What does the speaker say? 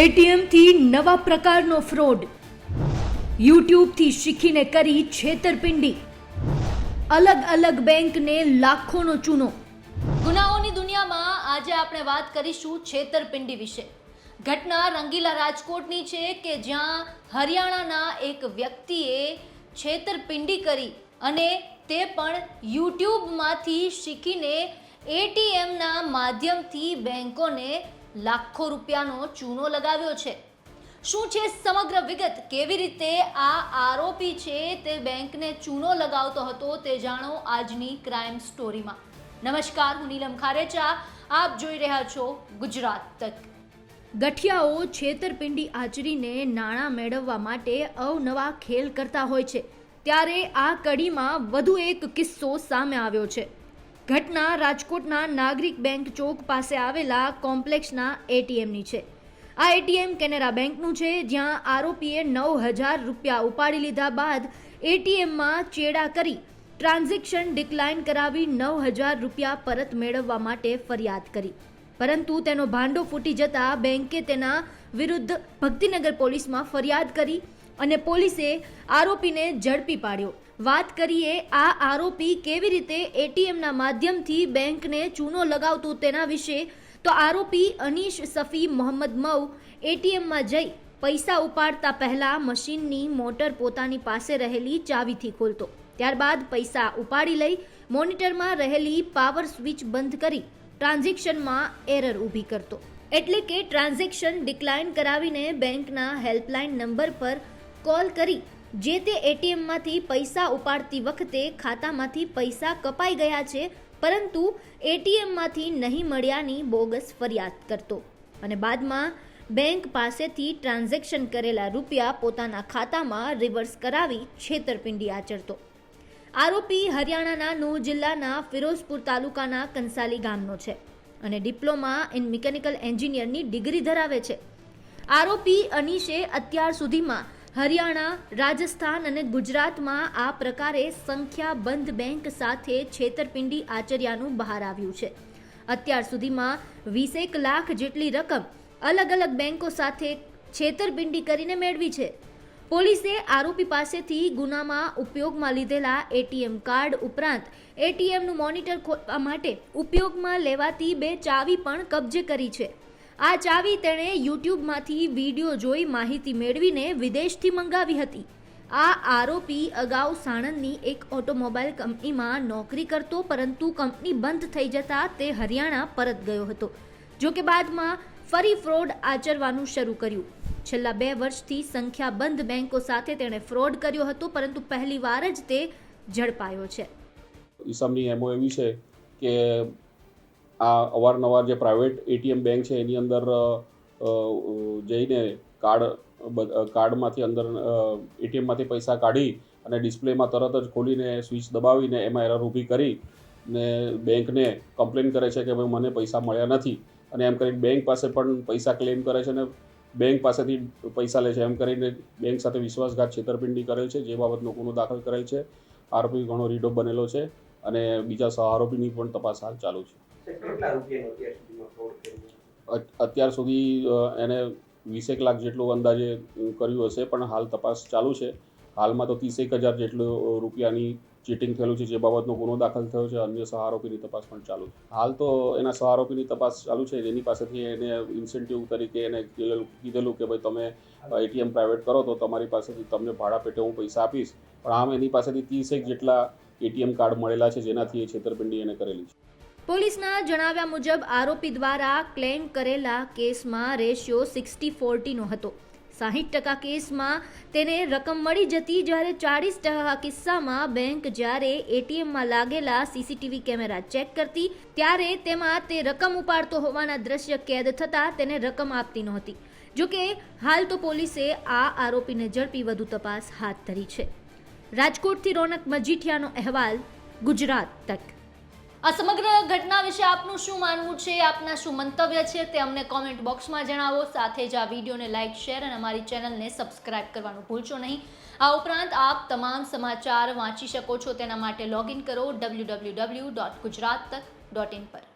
એટીએમથી નવા પ્રકારનો ફ્રોડ. યુટ્યુબથી શીખીને કરી છેતરપિંડી. અલગ અલગ બેંકને લાખોનો ચૂનો. ગુનાઓની દુનિયામાં આજે આપણે વાત કરીશું છેતરપિંડી વિશે. ઘટના રંગીલા રાજકોટની છે કે જ્યાં હરિયાણાના એક વ્યક્તિએ છેતરપિંડી કરી અને તે પણ યુટ્યુબમાંથી શીખીને એટીએમના માધ્યમથી બેંકોને લાખો રૂપિયાનો ચૂનો લગાવ્યો છે. શું છે સમગ્ર વિગત? કેવી રીતે આ આરોપી છે તે બેંકને ચૂનો લગાવતો હતો તે જાણો આજની ક્રાઇમ સ્ટોરીમાં. નમસ્કાર, હું નીલમ ખારેચા. આપ જોઈ રહ્યા છો ગુજરાત તક. ગઠિયાઓ છેતરપિંડી આચરીને નાણાં મેળવવા માટે અવનવા ખેલ કરતા હોય છે. ત્યારે આ કડીમાં વધુ એક કિસ્સો સામે આવ્યો છે. ઘટના રાજકોટના નાગરિક બેંક ચોક પાસે આવેલા કોમ્પ્લેક્સના એટીએમની છે. આ એટીએમ કેનેરા બેંકનું છે, જ્યાં આરોપીએ નવ હજાર રૂપિયા ઉપાડી લીધા બાદ એટીએમમાં ચેડા કરી ટ્રાન્ઝેક્શન ડિક્લાઇન કરાવી નવ હજાર રૂપિયા પરત મેળવવા માટે ફરિયાદ કરી. પરંતુ તેનો ભાંડો ફૂટી જતા બેંકે તેના વિરુદ્ધ ભક્તિનગર પોલીસમાં ફરિયાદ કરી અને પોલીસે આરોપીને ઝડપી પાડ્યો. વાત કરીએ, આ આરોપી કેવી રીતે એટીએમના માધ્યમથી બેંકને ચૂનો લગાવતું તેના વિશે, તો આરોપી અનીશ સફી મોહમ્મદ મઉ એટીએમમાં જઈ પૈસા ઉપાડતા પહેલાં મશીનની મોટર પોતાની પાસે રહેલી ચાવીથી ખોલતો. ત્યારબાદ પૈસા ઉપાડી લઈ મોનિટરમાં રહેલી પાવર સ્વિચ બંધ કરી ટ્રાન્ઝેક્શનમાં એરર ઊભી કરતો. એટલે કે ટ્રાન્ઝેક્શન ડિક્લાઇન કરાવીને બેંકના હેલ્પલાઇન નંબર પર કોલ કરી જે તે એટીએમમાંથી પૈસા ઉપાડતી વખતે ખાતામાંથી પૈસા કપાઈ ગયા છે, પરંતુ એટીએમમાંથી નહીં મળ્યાની બોગસ ફરિયાદ કરતો અને બાદમાં બેંક પાસેથી ટ્રાન્ઝેક્શન કરેલા રૂપિયા પોતાના ખાતામાં રિવર્સ કરાવી છેતરપિંડી આચરતો. આરોપી હરિયાણાના નૂહ જિલ્લાના ફિરોઝપુર તાલુકાના કંસાલી ગામનો છે અને ડિપ્લોમા ઇન મિકેનિકલ એન્જિનિયરની ડિગ્રી ધરાવે છે. આરોપી અનીશે અત્યાર સુધીમાં હરિયાણા, રાજસ્થાન અને ગુજરાતમાં આ પ્રકારે સંખ્યાબંધ બેંક સાથે છેતરપિંડી આચર્યાનું બહાર આવ્યું છે. અત્યાર સુધીમાં વીસેક લાખ જેટલી રકમ અલગ અલગ બેંકો સાથે છેતરપિંડી કરીને મેળવી છે. પોલીસે આરોપી પાસેથી ગુનામાં ઉપયોગમાં લીધેલા એટીએમ કાર્ડ ઉપરાંત એટીએમનું મોનિટર ખોલવા માટે ઉપયોગમાં લેવાતી બે ચાવી પણ કબજે કરી છે. આ ચાવી તેણે યુટ્યુબમાંથી વીડિયો જોઈ માહિતી મેળવીને વિદેશથી મંગાવી હતી. આ આરોપી અગાઉ સાણંદની એક ઓટોમોબાઈલ કંપનીમાં નોકરી કરતો પરંતુ કંપની બંધ થઈ જતા તે હરિયાણા પરત ગયો હતો. જો કે બાદમાં ફરી ફ્રોડ આચરવાનું શરૂ કર્યું. છેલ્લા બે વર્ષથી સંખ્યાબંધ બેંકો સાથે તેણે ફ્રોડ કર્યો હતો, પરંતુ પહેલીવાર જ તે ઝડપાયો છે. ઈસમની એમઓ એવી છે કે આ અવારનવાર જે પ્રાઇવેટ એટીએમ બેંક છે, એની અંદર જઈને કાર્ડ કાર્ડમાંથી અંદર એટીએમમાંથી પૈસા કાઢી અને ડિસ્પ્લેમાં તરત જ ખોલીને સ્વિચ દબાવીને એમાં એરર ઊભી કરી ને બેંકને કમ્પ્લેન કરે છે કે ભાઈ મને પૈસા મળ્યા નથી. અને એમ કરીને બેંક પાસે પણ પૈસા ક્લેમ કરે છે અને બેંક પાસેથી પૈસા લે છે. એમ કરીને બેંક સાથે વિશ્વાસઘાત છેતરપિંડી કરેલ છે, જે બાબતનો ગુનો દાખલ કરેલ છે. આરોપી ઘણો રીડો બનેલો છે અને બીજા સહ આરોપીની પણ તપાસ હાલ ચાલુ છે. કેટલા અત્યાર સુધી એને વીસેક લાખ જેટલું અંદાજે કર્યું હશે, પણ હાલ તપાસ ચાલુ છે. હાલમાં તો ત્રીસેક હજાર જેટલું રૂપિયાની ચીટિંગ થયેલું છે, જે બાબતનો ગુનો દાખલ થયો છે, અન્ય સહારોપીની તપાસ પણ ચાલુ હાલ તો એના સહારોપીની તપાસ ચાલુ છે, જેની પાસેથી એને ઇન્સેન્ટિવ તરીકે એને કીધેલું કે ભાઈ તમે એટીએમ પ્રાઇવેટ કરો, તો તમારી પાસેથી તમને ભાડા પેટે હું પૈસા આપીશ. પણ આમ એની પાસેથી ત્રીસેક જેટલા એટીએમ કાર્ડ મળેલા છે, જેનાથી એ છેતરપિંડી એને કરેલી છે. પોલીસના જણાવ્યા મુજબ, આરોપી દ્વારા ક્લેમ કરેલા કેસમાં રેશિયો સિક્સટી ફોર્ટીનો હતો. સાહીઠ ટકા કેસમાં તેને રકમ મળી જતી જ્યારે ચાળીસ ટકા કિસ્સામાં બેંક જ્યારે એટીએમમાં લાગેલા સીસીટીવી કેમેરા ચેક કરતી, ત્યારે તેમાં તે રકમ ઉપાડતો હોવાના દ્રશ્ય કેદ થતાં તેને રકમ આપતી નહોતી. જોકે, હાલ તો પોલીસે આ આરોપીને ઝડપી વધુ તપાસ હાથ ધરી છે. રાજકોટથી રોનક મજીઠિયાનો અહેવાલ, ગુજરાત તક. આ સમગ્ર ઘટના વિશે આપનું શું માનવું છે? આપના શું મંતવ્ય છે તે અમને કોમેન્ટ બોક્સમાં જણાવો. સાથે જ આ વિડીયોને લાઇક શેર અને અમારી ચેનલને સબસ્ક્રાઇબ કરવાનું ભૂલશો નહીં. આ ઉપરાંત આપ તમામ સમાચાર વાંચી શકો છો. તેના માટે લોગિન કરો W W W dot Gujarat dot in પર.